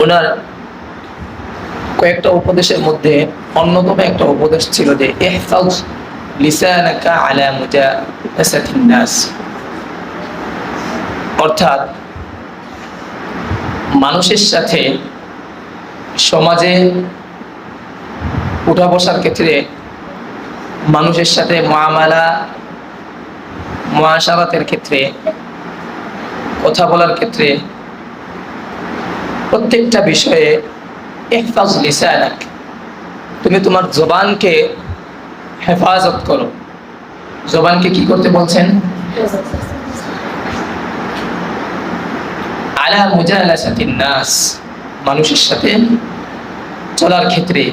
ওনার কয়েকটা উপদেশের মধ্যে অন্যতম একটা উপদেশ ছিল যে অর্থাৎ মানুষের সাথে সমাজে উঠা বসার ক্ষেত্রে মানুষের সাথে মামালা মহাসারাতের ক্ষেত্রে, কথা বলার ক্ষেত্রে প্রত্যেকটা বিষয়ে ইহফাজ লিসানাক। তুমি তোমার জবানকে হেফাজত করো। জবানকে কি করতে বলছেন? আলা মুজালাসাতিন নাস। মানুষের সাথে চলার ক্ষেত্রে,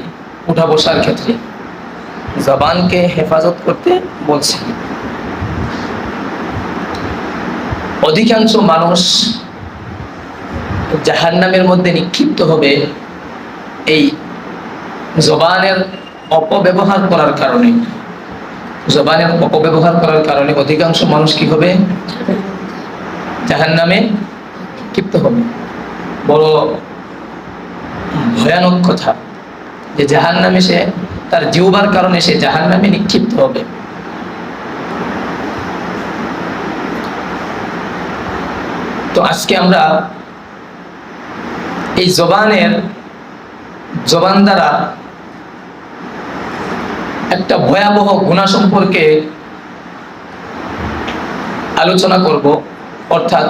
উঠা বসার ক্ষেত্রে জবানকে হেফাজত করতে বলছেন। অধিকাংশ মানুষ জাহান্নামের মধ্যে নিক্ষিপ্ত হবে এই জবানের অপব্যবহার করার কারণে। জবানের অপব্যবহার করার কারণে অধিকাংশ মানুষ কি হবে? জাহান্নামে ক্ষিপ্ত হবে। বড় ভয়ানক কথা যে জাহান্নামে সে তার জিউবার কারণে সে জাহান্নামে নিক্ষিপ্ত হবে। তো আজকে আমরা এই জবানের জবান দ্বারা একটা ভয়াবহ গুণা সম্পর্কে আলোচনা করব, অর্থাৎ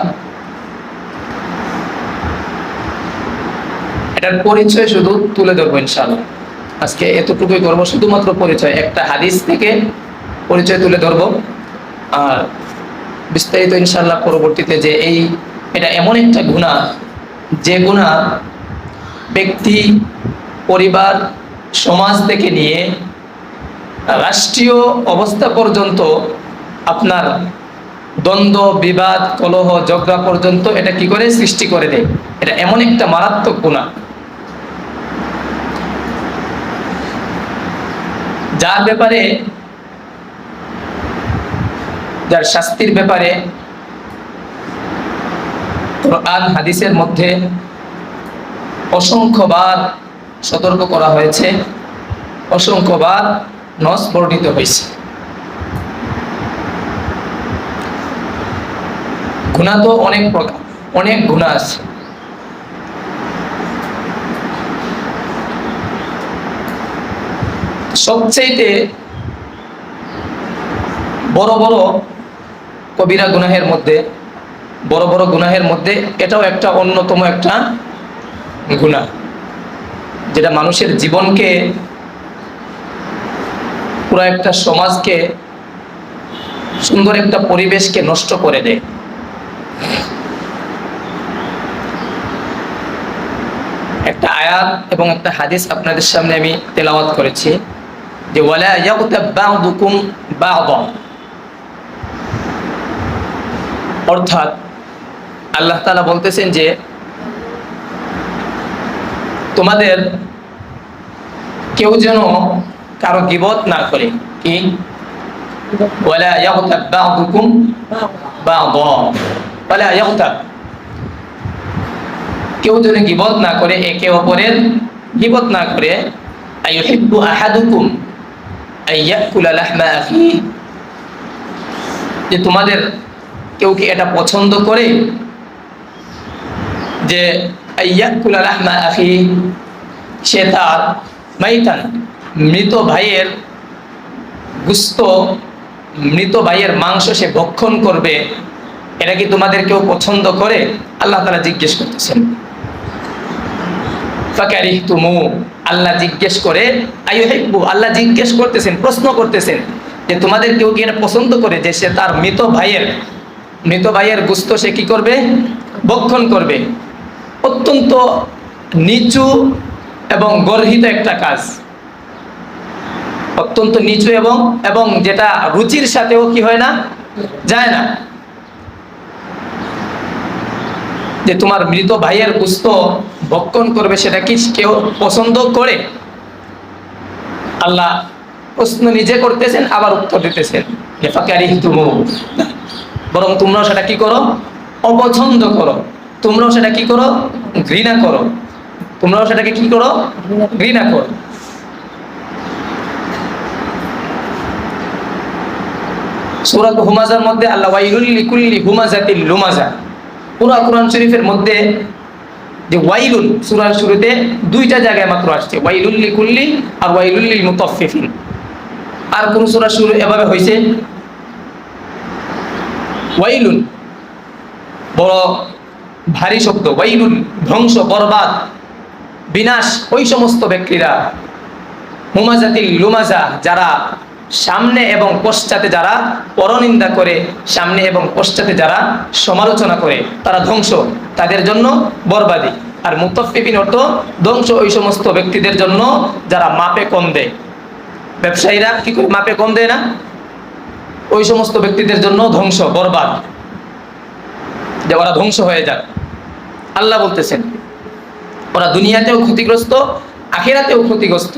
এটার পরিচয় শুধু তুলে ধরবো ইনশাআল্লাহ। আজকে এতটুকুই করব, শুধুমাত্র পরিচয়, একটা হাদিস থেকে পরিচয় তুলে ধরবো। আর বিস্তারিত ইনশাল্লাহ পরবর্তীতে যে এই, এটা এমন একটা গুণা যে গুণা ব্যক্তি, পরিবার, সমাজ থেকে নিয়ে রাষ্ট্রীয় অবস্থা পর্যন্ত আপনার দ্বন্দ্ব, বিবাদ, কলহ, ঝগড়া পর্যন্ত এটা কি করে সৃষ্টি করে দেয়? এটা এমন একটা মারাত্মক গুণা। যার ব্যাপারে, যার শাস্তির ব্যাপারে কোরআন হাদিসের মধ্যে অসংখ্যবার সতর্ক করা হয়েছে, অসংখ্যবার নস বর্ণিত হয়েছে। গুণা তো অনেক প্রকার, অনেক গুণা আছে। সবচেয়ে বড় বড় কবিরা গুনাহের মধ্যে বড় বড় গুনাহের মধ্যে এটাও একটা অন্যতম একটা গুণা যেটা মানুষের জীবনকে, পুরো একটা সমাজকে, সুন্দর একটা পরিবেশকে নষ্ট করে দেয়। একটা আয়াত এবং একটা হাদিস আপনাদের সামনে আমি তেলাওয়াত করেছি যে অর্থাৎ আল্লাহ তাআলা বলতেছেন যে, তোমাদের কেউ যেন কারও গিবত না করে। কি? কেউ যেন গিবত না করে, একে অপরের গিবত না করে যে তোমাদের কেউ কি এটা পছন্দ করে? যে সে তার মাইতান মৃত ভাইয়ের গুস্ত, মৃত ভাইয়ের মাংস সে ভক্ষণ করবে। এটা কি তোমাদের কেউ পছন্দ করে? আল্লাহ তারা জিজ্ঞেস করতেছেন। তুমু আল্লাহ জিজ্ঞেস করে আইহেব্বু আল্লাহ জিজ্ঞেস করতেছেন, প্রশ্ন করতেছেন যে তোমাদের কেউ কি এটা পছন্দ করে যে সে তার মৃত ভাইয়ের মৃত ভাইয়ের গুস্ত সে কি করবে? ভক্ষণ করবে। অত্যন্ত নিচু এবং গর্হিত একটা কাজ। অত্যন্ত নিচু এবং এবং যেটা রুচির সাথেও কি হয় না? যায় না। যে তোমার মৃত ভাইয়ের গুস্ত ভক্ষণ করবে সেটা কি কেউ পছন্দ করে? আল্লাহ প্রশ্ন নিজে করতেছেন, আবার উত্তর দিতেছেন। বরং তোমরাও সেটা কি করো? অপছন্দ করো। তোমরাও সেটা কি করো? ঘৃণা করো। তোমরাও সেটাকে কি করো? ঘৃণা করো। সূরাত হুমাজার মধ্যে আল্লাহ ওয়াইলুল লিকুল্লি হুমাজাতিল লুমাজা। পুরা কোরআন শরীফের মধ্যে যে ওয়াইলুল, সূরার শুরুতে দুইটা জায়গায় মাত্র আসছে, ওয়াইলুল লিকুল্লি আর ওয়াইলুল লিল মুতাফফিফিন। আর কোন সূরা শুরু এভাবে হয়েছে ওয়াইলুল, বড় ভারী শব্দ ওয়াইলুল ধ্বংস, বরবাদ, বিনাশ, ওই সমস্ত ব্যক্তিরা, হুমাজাতিল লুমাজা, যারা সামনে এবং পশ্চাতে যারা পরনিন্দা করে, সামনে এবং পশ্চাতে যারা সমালোচনা করে, তারা ধ্বংস, তাদের জন্য বরবাদি। আর মুতফিবিন অর্থ, ধ্বংস ওই সমস্ত ব্যক্তিদের জন্য যারা মাপে কম দেয়। ব্যবসায়ীরা কি করে মাপে কম দেয় না? ওই সমস্ত ব্যক্তিদের জন্য ধ্বংস, বরবাদ। যে ওরা ধ্বংস হয়ে যাক। আল্লাহ বলতেছেন, ওরা দুনিয়াতেও ক্ষতিগ্রস্ত, আখেরাতেও ক্ষতিগ্রস্ত।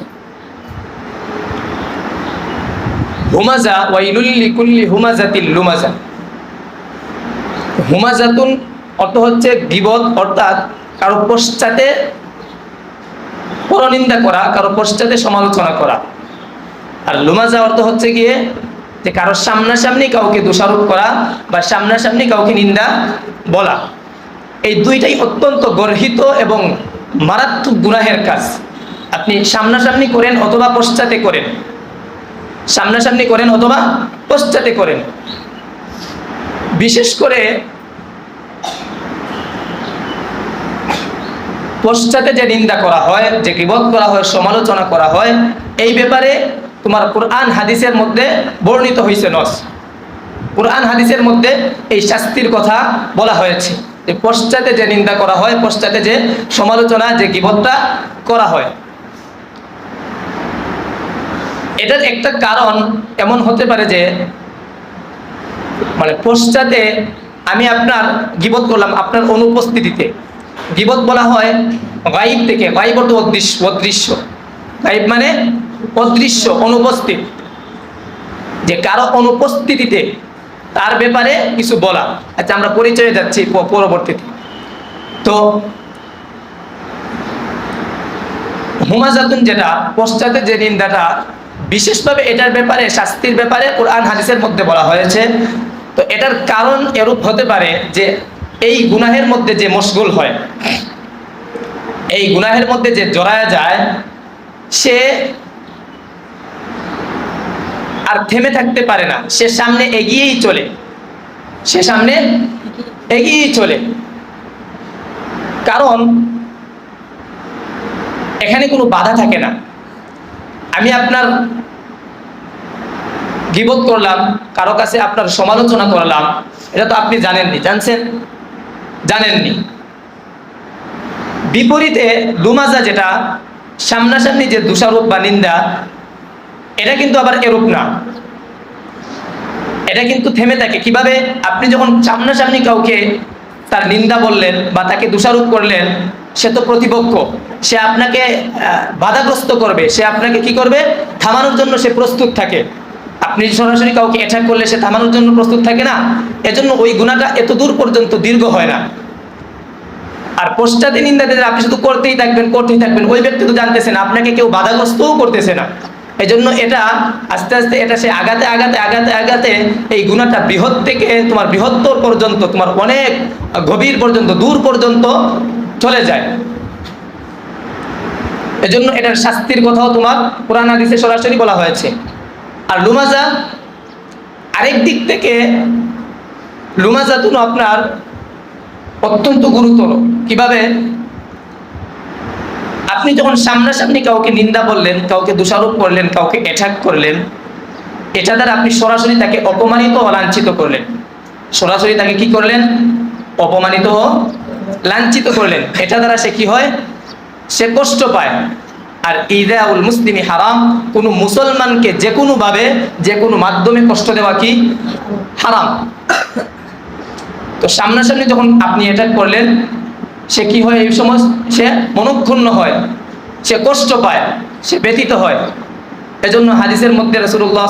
হুমাজা হুমাজাতিল লুমাজা। হুমাজাতুন অর্থ হচ্ছে গিবত অর্থাৎ কারও পশ্চাতে পরনিন্দা করা, কারও পশ্চাতে সমালোচনা করা। আর লুমাজা অর্থ হচ্ছে গিয়ে যে কারও সামনাসামনি কাউকে দোষারোপ করা বা সামনাসামনি কাউকে নিন্দা বলা, এই দুইটাই অত্যন্ত গর্হিত এবং মারাত্মক গুনাহের কাজ। আপনি সামনাসামনি করেন অথবা পশ্চাতে করেন। সামনাসামনি করেন অথবা পশ্চাতে করেন। বিশেষ করে পশ্চাতে যে নিন্দা করা হয়, যে গিবত করা হয়, সমালোচনা করা হয়, এই ব্যাপারে তোমার কোরআন হাদিসের মধ্যে বর্ণিত হয়েছে নস। কোরআন হাদিসের মধ্যে এই শাস্তির কথা বলা হয়েছে। যে পশ্চাতে যে নিন্দা করা হয়, পশ্চাতে যে সমালোচনা, যে গিবতটা করা হয়। এটার একটা কারণ এমন হতে পারে যে মানে পশ্চাতে আমি আপনার গিবত করলাম আপনার অনুপস্থিতিতে। গিবত বলা হয় গাইব থেকে গাইব অর্থ অদৃশ্য অদৃশ্য। গাইব মানে অদৃশ্য, অনুপস্থিত। যে কারও অনুপস্থিতিতে তার ব্যাপারে কিছু বলা। আচ্ছা আমরা পরিচয়ে যাচ্ছি পরবর্তীতে। তো, হুমাজাতুন যেটা, পশ্চাতে যে নিন্দাটা, বিশেষভাবে এটার ব্যাপারে, শাস্তির ব্যাপারে কোরআন হাদিসের মধ্যে বলা হয়েছে। তো এটার কারণ এরূপ হতে পারে যে এই গুনাহের মধ্যে যে মশগুল হয়, এই গুনাহের মধ্যে যে জড়ায় যায়, সে আর থেমে থাকতে পারে না। সে সামনে এগিয়েই চলে। সে সামনে এগিয়েই চলে। কারণ এখানে কোনো বাধা থাকে না। আমি আপনার গিবত করলাম, কারও কাছে আপনার সমালোচনা করলাম, এটা তো আপনি জানেননি, জানছেন? জানেননি। বিপরীতে দুমাজা যেটা, সামনাসামনি যে দোষারোপ বা নিন্দা এটা কিন্তু আবার এরূপ না। এটা কিন্তু থেমে থাকে। কীভাবে? আপনি যখন সামনাসামনি কাউকে তার নিন্দা বললেন বা তাকে দোষারোপ করলেন, সে তো প্রতিপক্ষ। সে আপনাকে বাধাগ্রস্ত করবে। সে আপনাকে কি করবে? থামানোর জন্য সে প্রস্তুত থাকে। আপনি সরাসরি কাউকে অ্যাটাক করলে সে থামানোর জন্য প্রস্তুত থাকে না? এজন্য ওই গুণাটা এত দূর পর্যন্ত দীর্ঘ হয় না। আর পশ্চাতে নিন্দা দিলে আপনি শুধু করতেই থাকবেন করতেই থাকবেন। ওই ব্যক্তি তো জানতেছে না, আপনাকে কেউ বাধাগ্রস্তও করতেছে না। এই জন্য এটা আস্তে আস্তে এটা সে আগাতে আগাতে আগাতে আগাতে এই গুণাটা বৃহৎ থেকে তোমার বৃহত্তর পর্যন্ত, তোমার অনেক গভীর পর্যন্ত, দূর পর্যন্ত চলে যায়। এজন্য এটার শাস্তির কথাও তোমার কোরআন হাদিসে সরাসরি বলা হয়েছে। আর লুমাজা আরেক দিক থেকে, লুমাজা লুমাজাতুন আপনার অত্যন্ত গুরুতর। কীভাবে? আপনি যখন সামনাসামনি কাউকে নিন্দা বললেন কাউকে দোষারোপ করলেন, কাউকে অ্যাটাক করলেন, এটা দ্বারা আপনি সরাসরি তাকে অপমানিত ও লাঞ্ছিত করলেন। সরাসরি তাকে কি করলেন? অপমানিত ও লাঞ্ছিত করলেন। এটা দ্বারা সে কি হয়? সে কষ্ট পায়। আর ইদাউল মুসলিমি হারাম, কোনো মুসলমানকে যে কোনোভাবে, যে কোনো মাধ্যমে কষ্ট দেওয়া কি? হারাম। তো সামনাসামনি যখন আপনি অ্যাটাক করলেন সে কি হয় এই সময় সে মনক্ষুণ্ণ হয়, সে কষ্ট পায়, সে ব্যথিত হয়। এজন্য হাদিসের মধ্যে রসুল্লাহ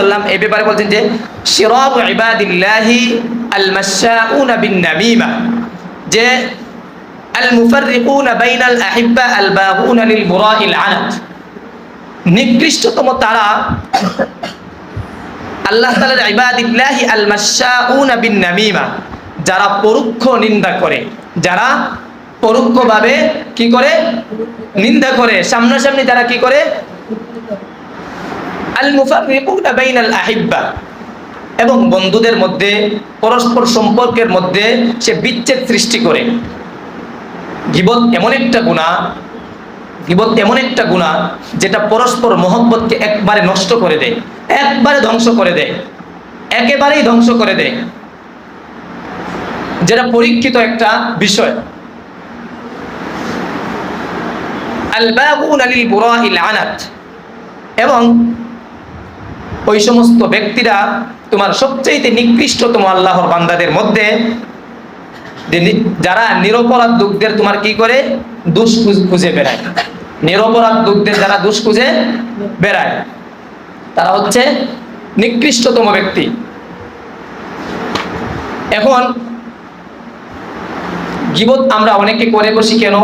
সাল্লাম এই ব্যাপারে বলছেন যে শিরাব ইবাদিল্লাহি আল মাশাউনা বিন নামিমা যে আল মুফাররিকুনা বাইনাল আহিব্বা আল বাগুনা লিল বুরাইল আনাত নিকৃষ্টতম তারা আল্লাহ তাআলার ইবাদিল্লাহি আল মাশাউনা বিন নামিমা যারা পরোক্ষ নিন্দা করে। যারা পরোক্ষভাবে কি করে? নিন্দা করে। সামনাসামনি তারা কি করে? আল এবং বন্ধুদের মধ্যে, পরস্পর সম্পর্কের মধ্যে সে বিচ্ছেদ সৃষ্টি করে। গিবত এমন একটা গুণা, গিবত এমন একটা গুণা যেটা পরস্পর মহব্বতকে একবারে নষ্ট করে দেয়। একবারে ধ্বংস করে দেয়। একেবারেই ধ্বংস করে দেয়। যেটা পরীক্ষিত একটা বিষয়। এবং ওই সমস্ত ব্যক্তিরা তোমার সবচেয়ে নিকৃষ্টতম আল্লাহর বান্দাদের মধ্যে যারা নিরপরাধ দুঃখদের তোমার কি করে? দুষ খুঁজ- বেড়ায়। নিরপরাধ দুঃখদের যারা দুষ খুঁজে বেড়ায়, তারা হচ্ছে নিকৃষ্টতম ব্যক্তি। এখন গিবত আমরা অনেকে করে বসি কেন?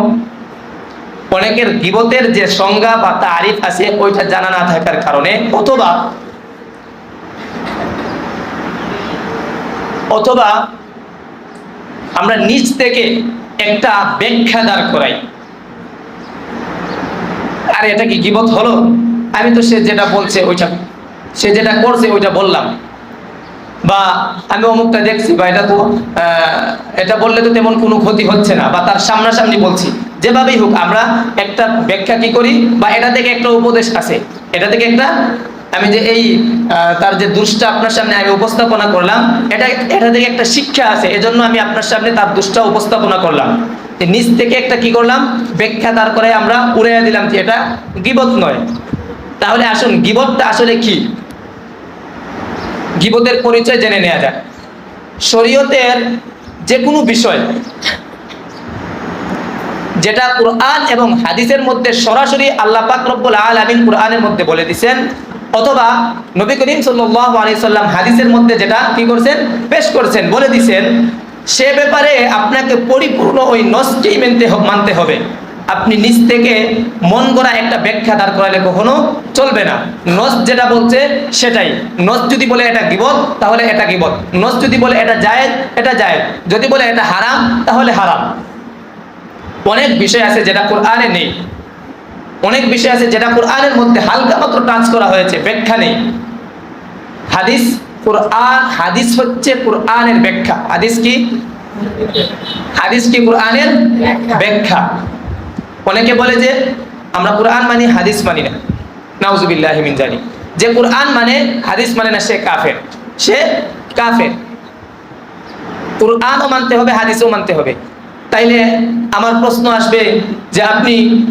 অনেকের গিবতের যে সংজ্ঞা বা তারিফ আছে, ওইটা জানা না থাকার কারণে, অথবা অথবা আমরা নিজ থেকে একটা ব্যাখ্যা দাঁড় করাই। আর এটা কি গিবত হলো? আমি তো সে যেটা বলছে, ওইটা, সে যেটা করছে, ওইটা বললাম। বা আমি অমুকটা দেখছি বা এটা তো এটা বললে তো তেমন কোনো ক্ষতি হচ্ছে না, বা তার সামনাসামনি বলছি। যেভাবেই হোক, আমরা একটা ব্যাখ্যা কি করি, বা এটা থেকে একটা উপদেশ আছে। এটা থেকে একটা, আমি যে এই তার যে দুষ্টা আপনার সামনে আমি উপস্থাপনা করলাম, এটা এটা থেকে একটা শিক্ষা আছে, এজন্য আমি আপনার সামনে তার দুষ্টা উপস্থাপনা করলাম। নিচ থেকে একটা কি করলাম, ব্যাখ্যা তার করে আমরা উড়াইয়া দিলাম যে এটা গিবত নয়। তাহলে আসুন, গিবতটা আসলে কি? গিবতের পরিচয় জেনে নেওয়া যাক। শরীয়তের যে কোনো বিষয় যেটা কোরআন এবং হাদিসের মধ্যে সরাসরি আল্লাহ পাক রব্বুল আলামিন কোরআনের মধ্যে বলে দিছেন, অথবা নবী করিম সাল্লাল্লাহু আলাইহি সাল্লাম হাদিসের মধ্যে যেটা কি করছেন, পেশ করছেন, বলে দিছেন, সে ব্যাপারে আপনাকে পরিপূর্ণ ওই হ- মানতে হবে। আপনি নিজ থেকে মন গড়া একটা ব্যাখ্যা দাঁড় করালে কখনো চলবে না। নস যেটা বলছে সেটাই। নস যদি বলে এটা গিবত, তাহলে এটা গিবত। নস যদি বলে এটা জায়েজ এটা জায়েজ। যদি বলে এটা হারাম, তাহলে হারাম। অনেক বিষয় আছে যেটা কোরআনে নেই। অনেক বিষয় আছে যেটা কোরআনের মধ্যে হালকা মাত্র টাচ করা হয়েছে, ব্যাখ্যা নেই। হাদিস কোরআন, হাদিস হচ্ছে কোরআনের ব্যাখ্যা। হাদিস কি? হাদিস কি কোরআনের ব্যাখ্যা? অনেকে বলে যে, আমরা কোরআন মানি, হাদিস মানি না। নাউজুবিল্লাহ জানি যে কোরআন মানে হাদিস মানে না, সে কাফের। সে কাফের। কোরআনও মানতে হবে, হাদিসও মানতে হবে। তাইলে আমার প্রশ্ন আসবে যে, আপনি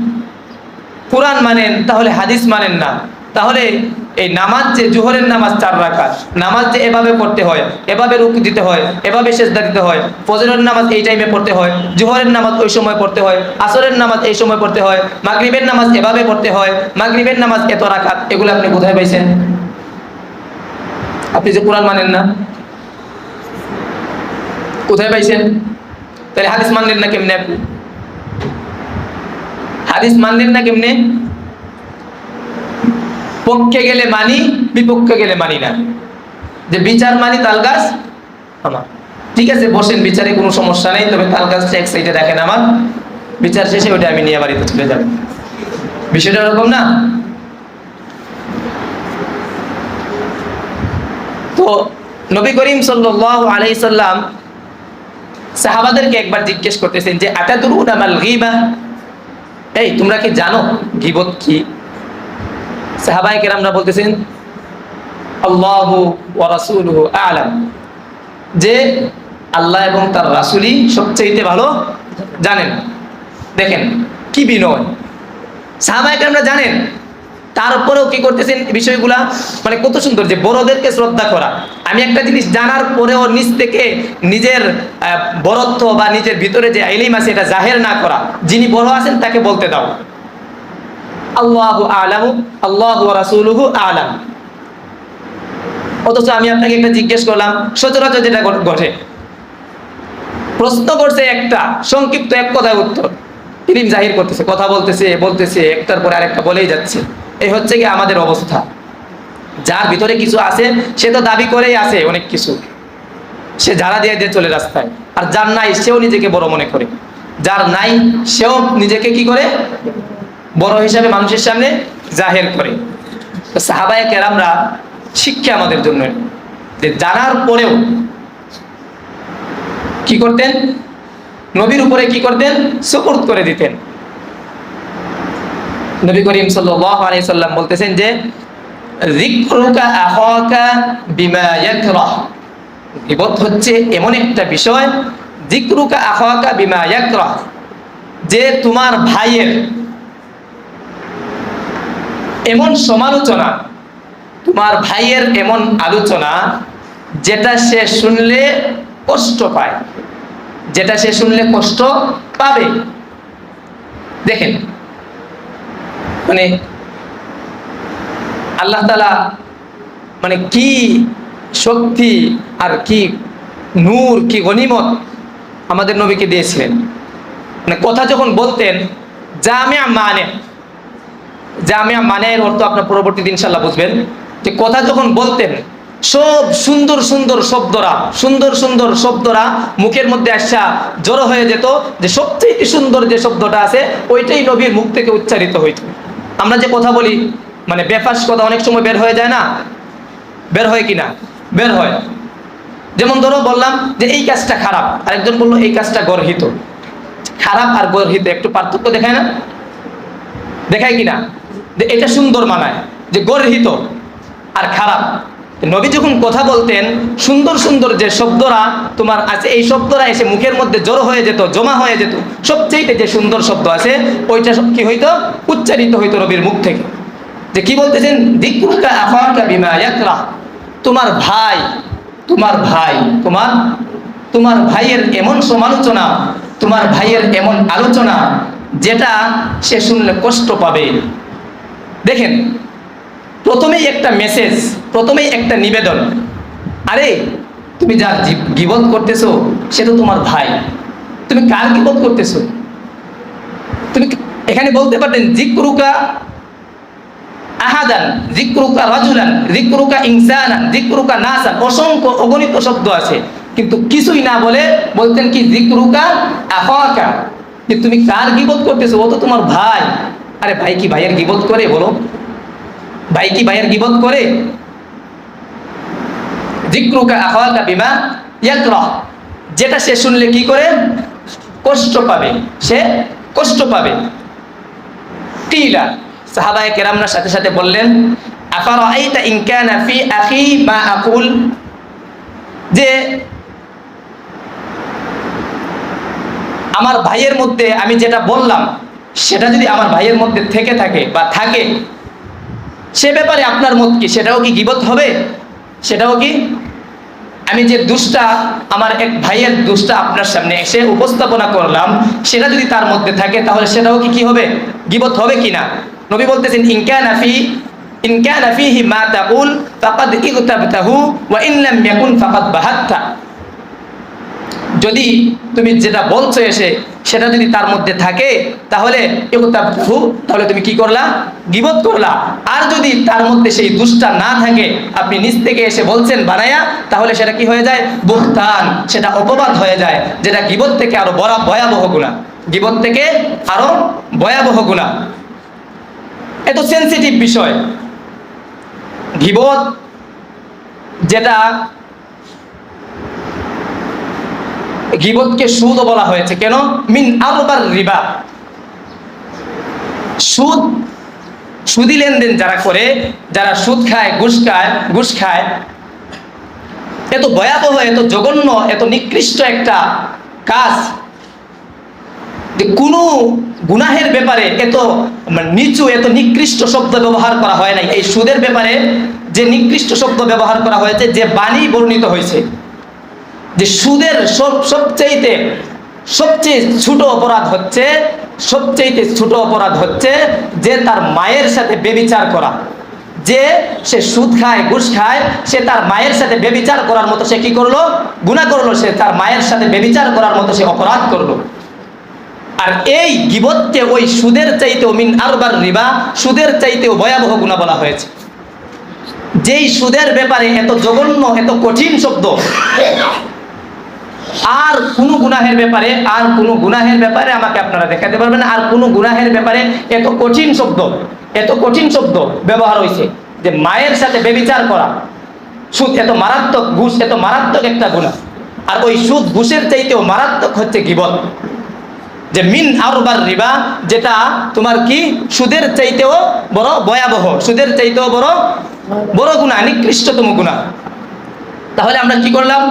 কোরআন মানেন, তাহলে হাদিস মানেন না। তাহলে এই নামাজ যে জোহরের নামাজ চার রাকাত, নামাজ যে এভাবে পড়তে হয়, এভাবে রুক দিতে হয়, এভাবে সেজদা দিতে হয়, ফজরের নামাজ এই টাইমে পড়তে হয়, জোহরের নামাজ ওই সময় পড়তে হয়, আসরের নামাজ এই সময় পড়তে হয়, মাগরিবের নামাজ এভাবে পড়তে হয়, মাগরিবের নামাজ এত রাকাত, এগুলো আপনি কোথায় পাইছেন? আপনি যে কোরআন মানেন না, কোথায় পাইছেন? তাহলে হাদিস মানলেন না কেমনে আপনি? হাদিস মানলেন না কেমনে? পক্ষে গেলে মানি, বিপক্ষে গেলে মানি না। যে বিচার মানি, তাল গাছ আমার। ঠিক আছে, বসেন, বিচারে কোনো সমস্যা নেই, তবে তাল গাছটা এক সাইডে রাখেন আমার। বিচার শেষে ওটা আমি নিয়ে বাড়িতে চলে যাব। বিষয়টা ওরকম না? তো নবী করিম সাল্লাল্লাহু আলাইহি সাল্লাম সাহাবাদেরকে একবার জিজ্ঞেস করতেছেন যে, আতাদুরুনা মাল গীবা? এই, তোমরা কি জানো গিবত কি? সাহাবায়ে কেরামরা বলতেছেন আল্লাহু আ'লাম। যে আল্লাহ এবং তার রাসূলই সবচেয়ে ভালো জানেন। দেখেন কি বিনয়। সাহাবায়ে কেরামরা জানেন তারপরেও কি করতেছেন বিষয়গুলা? মানে কত সুন্দর যে বড়দেরকে শ্রদ্ধা করা। আমি একটা জিনিস জানার পরেও নিজ থেকে নিজের আহ, বড়ত্ব বা নিজের ভিতরে যে আইলিম আছে এটা জাহের না করা। যিনি বড় আছেন তাকে বলতে দাও। আল্লাহ আলামু আল্লাহ রাসূলুহু আলাম। অথচ আমি আপনাকে একটা জিজ্ঞেস করলাম, সচরাচর যেটা ঘট- প্রশ্ন করছে একটা, সংক্ষিপ্ত এক কথায় উত্তর। ইলিম জাহির করতেছে, কথা বলতেছে বলতেছে, একটার পরে আরেকটা বলেই যাচ্ছে। এই হচ্ছে কি আমাদের অবস্থা। যার ভিতরে কিছু আছে, সে তো দাবি করেই আছে অনেক কিছু। সে ঝাড়া দিয়ে দিয়ে চলে রাস্তায়। আর যার নাই, সেও নিজেকে বড় মনে করে। যার নাই, সেও নিজেকে কি করে? বড় হিসাবে মানুষের সামনে জাহের করে। সাহাবায়ে কেরামরা শিক্ষা আমাদের জন্য যে জানার পরেও কি করতেন? নবীর উপরে কি করতেন? সুপুর্দ করে দিতেন। নবী করিম সাল্লাম বলতেছেন যে গীবত হচ্ছে এমন একটা বিষয়, যিকরুকা আখাকা বিমা যে তোমার ভাইয়ের এমন সমালোচনা, তোমার ভাইয়ের এমন আলোচনা, যেটা সে শুনলে কষ্ট পায়, যেটা সে শুনলে কষ্ট পাবে। দেখেন মানে আল্লাহ তালা মানে কি শক্তি আর কি নূর, কি গনিমত আমাদের নবীকে দিয়েছিলেন। মানে কথা যখন বলতেন জামিয়া মানে। জামিয়া মানে এর অর্থ আপনার পরবর্তী দিন ইনশাল্লাহ বুঝবেন। যে কথা যখন বলতেন, সব সুন্দর সুন্দর শব্দরা, সুন্দর সুন্দর শব্দরা মুখের মধ্যে আসা জড়ো হয়ে যেত, যে সবচেয়ে সুন্দর যে শব্দটা আছে, ওইটাই নবীর মুখ থেকে উচ্চারিত হইত। আমরা যে কথা বলি মানে বেফাস কথা অনেক সময় বের হয়ে যায় না? বের হয় কি না বের হয়। যেমন ধরো বললাম যে এই কাজটা খারাপ, আরেকজন বলল এই কাজটা গর্হিত। খারাপ আর গর্হিত, একটু পার্থক্য দেখায় না? দেখায় কিনা? যে এটা সুন্দর মানায়, যে গর্হিত আর খারাপ। নবী যখন কথা বলতেন, সুন্দর সুন্দর যে শব্দরা তোমার আছে, এই শব্দরা এসে মুখের মধ্যে জড়ো হয়ে যেত, জমা হয়ে যেত। সবচেয়ে যে সুন্দর শব্দ আছে, ওইটা সব কি হইতো? উচ্চারিত হইতো নবীর মুখ থেকে। যে কি বলতেছেন? দিকুকা আফাকা বিমা ইয়াকরা। তোমার ভাই তোমার ভাই, তোমার তোমার ভাইয়ের এমন সমালোচনা, তোমার ভাইয়ের এমন আলোচনা, যেটা সে শুনলে কষ্ট পাবে। দেখেন, প্রথমেই একটা মেসেজ প্রথমেই একটা নিবেদন। আরে, তুমি যার গিবত করতেছো, সে তো তোমার ভাই। তুমি কার গিবত করতেছো? তুমি এখানে বলতে পারতেন জিক্রুকা আহাদান জিক্রুকা রাজুলান জিক্রুকা ইনসানান জিক্রুকা নাসান। অসংখ্য অগণিত শব্দ আছে। কিন্তু কিছুই না বলে বলতেন কি জিক্রুকা আহাকা। যে তুমি কার গিবত করতেছো? ও তো তোমার ভাই। আরে ভাই কি ভাইয়ের গিবত করে, বলো? ভাই কি ভাইয়ের গিবত করে? জিক্রুকা আহাকা বিমা ইয়াকরাহ। যেটা সে শুনলে কি করে? কষ্ট পাবে। সে কষ্ট পাবে। কিলা, সাহাবায়ে কেরামনার সাথে সাথে বললেন, আফারাআইতা ইন কানা ফি আখি মা আকুল? যে আমার ভাইয়ের মধ্যে আমি যেটা বললাম সেটা যদি আমার ভাইয়ের মধ্যে থেকে থাকে বা থাকে, সে ব্যাপারে আপনার মত কি? সেটাও কি গিবত হবে? সেটাও কি? আমি যে দুষ্টা, আমার এক ভাইয়ের দুষ্টা আপনার সামনে এসে উপস্থাপনা করলাম, সেটা যদি তার মধ্যে থাকে, তাহলে সেটাও কি কি হবে? গিবত হবে কিনা নবী বলতেছেন ইনকান আফি ইনকান আফিহি মা তাকুল ফাকাদ ইগতাবতাহু, ওয়া ইন লাম ইয়াকুন ফাকাদ বাহাত্তা। যদি তুমি যেটা বলছো এসে সেটা যদি তার মধ্যে থাকে, তাহলে তাহলে তুমি কি করলা? গিবত করলা। আর যদি তার মধ্যে সেই দুষ্টা না থাকে, আপনি নিজ থেকে এসে বলছেন বানায়া, তাহলে সেটা কি হয়ে যায়? বুহতান। সেটা অপবাদ হয়ে যায়, যেটা গিবত থেকে আরও বড় ভয়াবহ গুণা। গিবত থেকে আরও ভয়াবহ গুণা। এত সেন্সিটিভ বিষয়। গিবত যেটা গিবতকে সুদও বলা হয়েছে। কেন? মিন আরবার রিবা। সুদ, সুদি লেনদেন যারা করে, যারা সুদ খায়, ঘুষ খায় ঘুষ খায়, এত ভয়াবহ, এত জঘন্য, এত নিকৃষ্ট একটা কাজ যে কোনো গুনাহের ব্যাপারে এত মানে নিচু, এত নিকৃষ্ট শব্দ ব্যবহার করা হয় নাই। এই সুদের ব্যাপারে যে নিকৃষ্ট শব্দ ব্যবহার করা হয়েছে, যে বাণী বর্ণিত হয়েছে। যে সুদের সব সবচেয়েতে সবচেয়ে ছোট অপরাধ হচ্ছে সবচেয়েতে ছোট অপরাধ হচ্ছে যে তার মায়ের সাথে বেবিচার করা। যে সে সুদ খায়, ঘুষ খায়, সে তার মায়ের সাথে বেবিচার করার মতো সে কি করল? গুনাহ করল, সে তার মায়ের সাথে বেবিচার করার মতো সে অপরাধ করল। আর এই গিবতকে ওই সুদের চাইতেও মিন আরবার রিবা, সুদের চাইতেও ভয়াবহ গুণা বলা হয়েছে। যেই সুদের ব্যাপারে এত জঘন্য, এত কঠিন শব্দ আর কোনো গুনাহের ব্যাপারে, আর কোনো গুনাহের ব্যাপারে আমাকে আপনারা দেখাতে পারবেন। আর কোনো গুনাহের ব্যাপারে এত কঠিন শব্দ, এত কঠিন শব্দ ব্যবহার হয়েছে যে মায়ের সাথে বেবিচার করা, সুদ এত মারাত্মক ঘুষ, এত মারাত্মক একটা গুণা। আর ওই সুদ ঘুষের চাইতেও মারাত্মক হচ্ছে গিবত। যে মিন আরবার রিবা, যেটা তোমার কি? সুদের চাইতেও বড় ভয়াবহ, সুদের চাইতেও বড় বড় গুণা, নিকৃষ্টতম গুণা। তাহলে আমরা কি করলাম?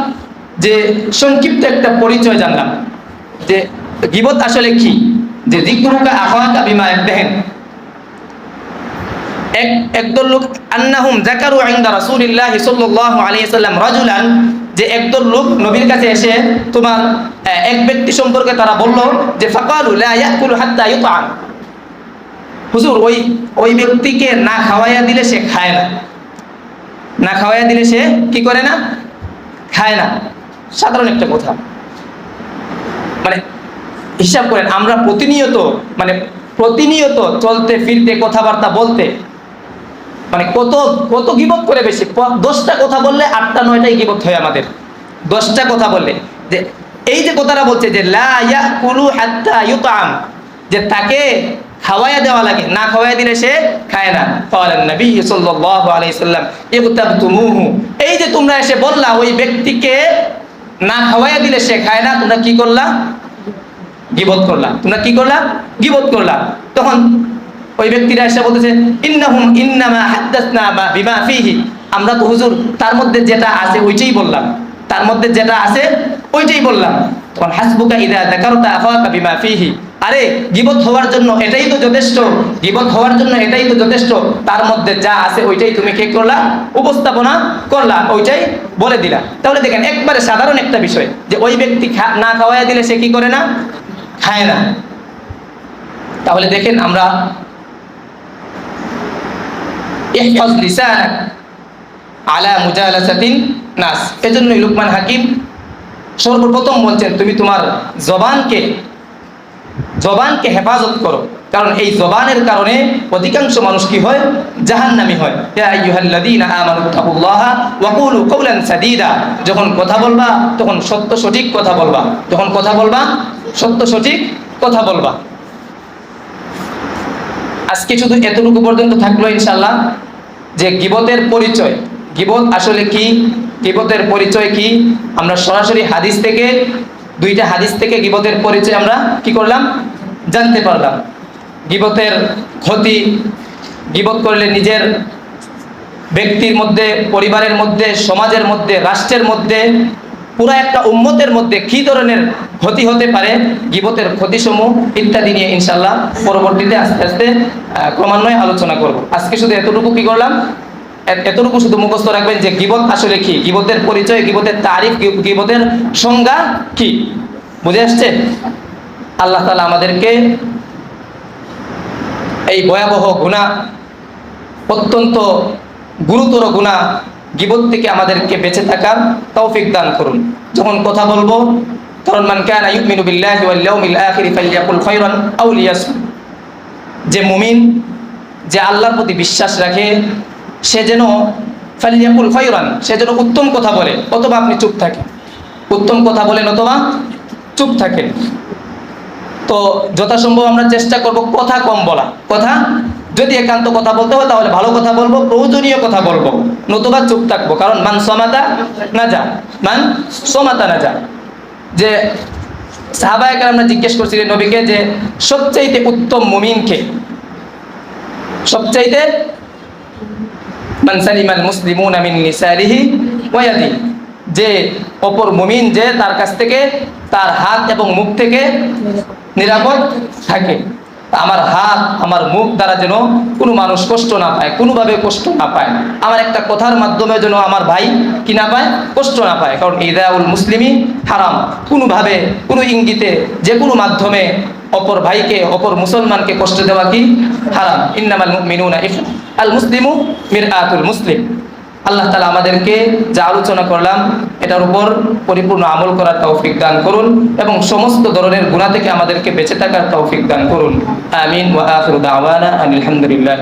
যে সংক্ষিপ্ত একটা পরিচয় জানলাম। যে গিবত আসলে কি? যে জিক্রুকা আখাকা বিমা দেখেন এক, একদল লোক আন্নাহুম জাকারু ইনদা রাসূলিল্লাহি সাল্লাল্লাহু আলাইহি সাল্লাম রাজুলান। যে একদল লোক নবীর কাছে এসে তোমার এক ব্যক্তি সম্পর্কে তারা বলল যে ফাকালু লা ইয়াকুলু হাত্তা ইউতআম। হুজুর, ওই ওই ব্যক্তিকে না খাওয়াইয়া দিলে সে খায় না। না খাওয়াইয়া দিলে সে কি করে না? খায় না। সাধারণ একটা কথা। মানে হিসাব করেন, আমরা প্রতিনিয়ত মানে প্রতিনিয়ত চলতে, ফিরতে, কথাবার্তা বলতে মানে কত কত গিবত করে বেশি? দশটা কথা বললে আটটা, নয়টাই গিবত হয় আমাদের। দশটা কথা বললে। যে এই যে কথাটা বলছে যে, লা ইয়াকুলু হাত্তা ইউতআম যে তাকে খাওয়াইয়া দেওয়া লাগে। না খাওয়াইয়া দিলে সে খায় না। নবী সাল্লাম এই যে তোমরা এসে বললা, ওই ব্যক্তিকে না খাওয়াইয়া দিলে সে খায় না, তোমরা কি করলা? গিবত করলা। তোমরা কি করলা? গিবত করলা। তখন ওই ব্যক্তিরা এসে বলতেছে, ইন্নাহুম ইন্নামা হাদ্দাসনা মা বিমা ফিহি। আমরা তো হুজুর, তার মধ্যে যেটা আছে ওইটাই বললাম। তার মধ্যে যেটা আছে ওইটাই বললাম। তখন হাসবুকা ইদা যাকারতা আখাকা বিমা ফিহি। আরে, গিবত হওয়ার জন্য এটাই তো যথেষ্ট। গিবত হওয়ার জন্য এটাই তো যথেষ্ট। তার মধ্যে যা আছে ওইটাই তুমি কে করলা, উপস্থাপনা করলা, ওইটাই বলে দিলা। তাহলে দেখেন, একবারে সাধারণ একটা বিষয়, যে ওই ব্যক্তি না খাওয়াইয়া দিলে সে কি করে না? খায় না। তাহলে দেখেন আমরা আলা মুজালাসাতিন নাস। এজন্যই লুকমান হাকিম সর্বপ্রথম বলছেন, তুমি তোমার জবানকে জবানকে হেফাজত করো। কারণ এই জবানের কারণে অধিকাংশ মানুষ কি হয়? হয়। কুলু কাওলান সাদীদা। যখন কথা বলবা, তখন সত্য সঠিক কথা বলবা। যখন কথা বলবা, সত্য সঠিক কথা বলবা। আজকে শুধু এতটুকু পর্যন্ত থাকল ইনশাল্লাহ যে গিবতের পরিচয়। গিবত আসলে কি? গিবতের পরিচয় কি? আমরা সরাসরি হাদিস থেকে দুইটা হাদিস থেকে গিবতের পরিচয় আমরা কি করলাম? জানতে পারলাম। গিবতের ক্ষতি, গিবত করলে নিজের ব্যক্তির মধ্যে, পরিবারের মধ্যে, সমাজের মধ্যে, রাষ্ট্রের মধ্যে, পুরো একটা উম্মতের মধ্যে কি ধরনের ক্ষতি হতে পারে, গিবতের ক্ষতিসমূহ ইত্যাদি নিয়ে ইনশাল্লাহ পরবর্তীতে আস্তে আস্তে ক্রমান্বয়ে আলোচনা করব। আজকে শুধু এতটুকু কি করলাম? এতটুকু শুধু মুখস্থ রাখবেন যে গিবত আসলে কি? গিবতের পরিচয়, গিবতের তারিফ গিবতের সংজ্ঞা কি? বুঝে আসছে? আল্লাহ তালা আমাদেরকে এই ভয়াবহ গুণা অত্যন্ত গুরুতর গুণা গিবত থেকে আমাদেরকে বেঁচে থাকার তৌফিক দান করুন। যখন কথা বলব কারণ মান কানা ইউমিনু বিল্লাহি ওয়াল ইয়াউমিল আখির ফালইয়াকুল খায়রান আও যে মুমিন, যে আল্লাহর প্রতি বিশ্বাস রাখে সে যেন ফালিয়াকুল খায়রান, সে যেন উত্তম কথা বলে, অথবা আপনি চুপ থাকেন। উত্তম কথা বলেন অথবা চুপ থাকেন। তো যথাসম্ভব আমরা চেষ্টা করব কথা কম বলা। কথা যদি একান্ত কথা বলতে হয়, তাহলে ভালো কথা বলব, প্রয়োজনীয় কথা বলব, নতুবা চুপ থাকব। কারণ মান সমাতা না যা মান সমাতা না যা যে সাহাবায়ক আমরা জিজ্ঞেস করছিলেন নবীকে যে, সবচাইতে উত্তম মুমিনকে, সবচাইতে মান সালিমাল মুসলিমুনা মিন লিসানিহি ওয়া যে অপর মুমিন যে তার কাছ থেকে তার হাত এবং মুখ থেকে নিরাপদ থাকে। আমার হাত, আমার মুখ দ্বারা যেন কোনো মানুষ কষ্ট না পায়, কোনোভাবে কষ্ট না পায়। আমার একটা কথার মাধ্যমে যেন আমার ভাই কি না পায়? কষ্ট না পায়। কারণ ইদাউল মুসলিমই হারাম। কোনোভাবে, কোনো ইঙ্গিতে, যে কোনো মাধ্যমে অপর ভাইকে, অপর মুসলমানকে কষ্ট দেওয়া কি? হারাম। ইন্নামাল মুমিনুনা ইখ- আল মুসলিমু মিরআতুল মুসলিম। আল্লাহ তালা আমাদেরকে যা আলোচনা করলাম, এটার উপর পরিপূর্ণ আমল করার তৌফিক দান করুন এবং সমস্ত ধরনের গুণা থেকে আমাদেরকে বেঁচে থাকার তৌফিক দান করুন। আমিন আলহামদুলিল্লাহ